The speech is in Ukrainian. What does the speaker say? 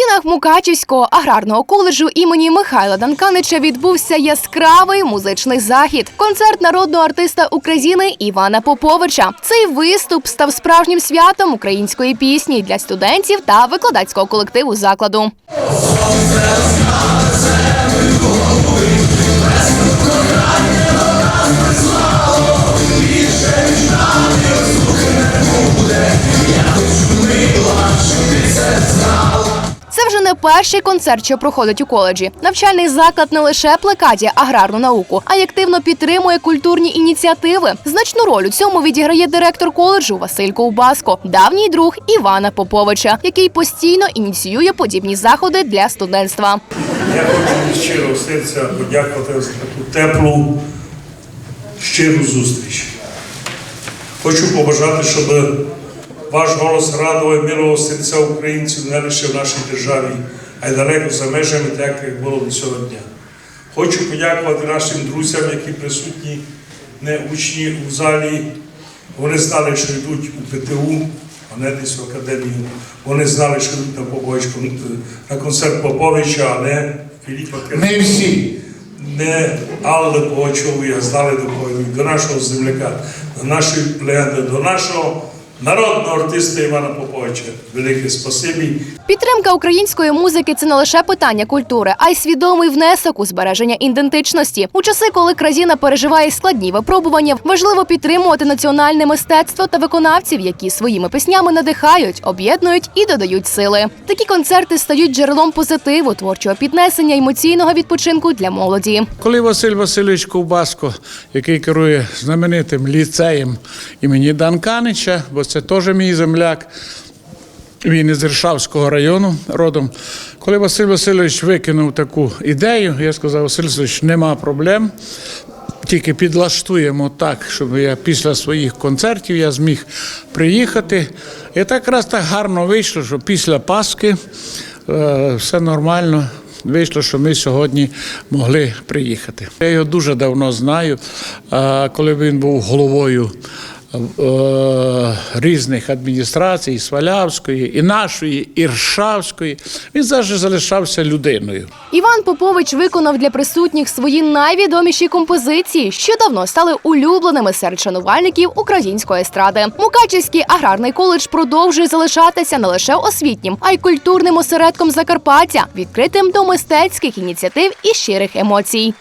стінах Мукачівського аграрного коледжу імені Михайла Данканича відбувся яскравий музичний захід. Концерт народного артиста України Івана Поповича. Цей виступ став справжнім святом української пісні для студентів та викладацького колективу закладу. Це вже не перший концерт, що проходить у коледжі. Навчальний заклад не лише плекає аграрну науку, а й активно підтримує культурні ініціативи. Значну роль у цьому відіграє директор коледжу Василь Ковбаско, давній друг Івана Поповича, який постійно ініціює подібні заходи для студентства. Я хочу від серця подякувати за таку теплу, щиру зустріч. Хочу побажати, щоб ваш голос радував милого серця українців не лише в нашій державі, а й далеко за межами, так як було до цього дня. Хочу подякувати нашим друзям, які присутні, не учні у залі. Вони знали, що йдуть у ПТУ, а не десь в академію. Вони знали, що йдуть на побочку на концерт Поповича, а не Філіпа Кирилова. Не всі. Не Алли Пугачової, а знали до кого до нашого земляка, до нашої легенди, до нашого народного артиста Івана Поповича. Велике спасибі. Підтримка української музики це не лише питання культури, а й свідомий внесок у збереження ідентичності. У часи, коли країна переживає складні випробування, важливо підтримувати національне мистецтво та виконавців, які своїми піснями надихають, об'єднують і додають сили. Такі концерти стають джерелом позитиву, творчого піднесення, емоційного відпочинку для молоді. Коли Василь Васильович Ковбаско, який керує знаменитим ліцеєм імені Данканича, бо це теж мій земляк, він із Іршавського району родом. Коли Василь Васильович викинув таку ідею, я сказав, Василь Васильович, нема проблем. Тільки підлаштуємо так, щоб я після своїх концертів я зміг приїхати. І так раз так гарно вийшло, що після Пасхи е, все нормально. Вийшло, що ми сьогодні могли приїхати. Я його дуже давно знаю. А коли він був головою е, різних адміністрацій, і Свалявської, і нашої, і Іршавської, він завжди залишався людиною. Іван Попович виконав для присутніх свої найвідоміші композиції, що давно стали улюбленими серед шанувальників української естради. Мукачівський аграрний коледж продовжує залишатися не лише освітнім, а й культурним осередком Закарпаття, відкритим до мистецьких ініціатив і щирих емоцій.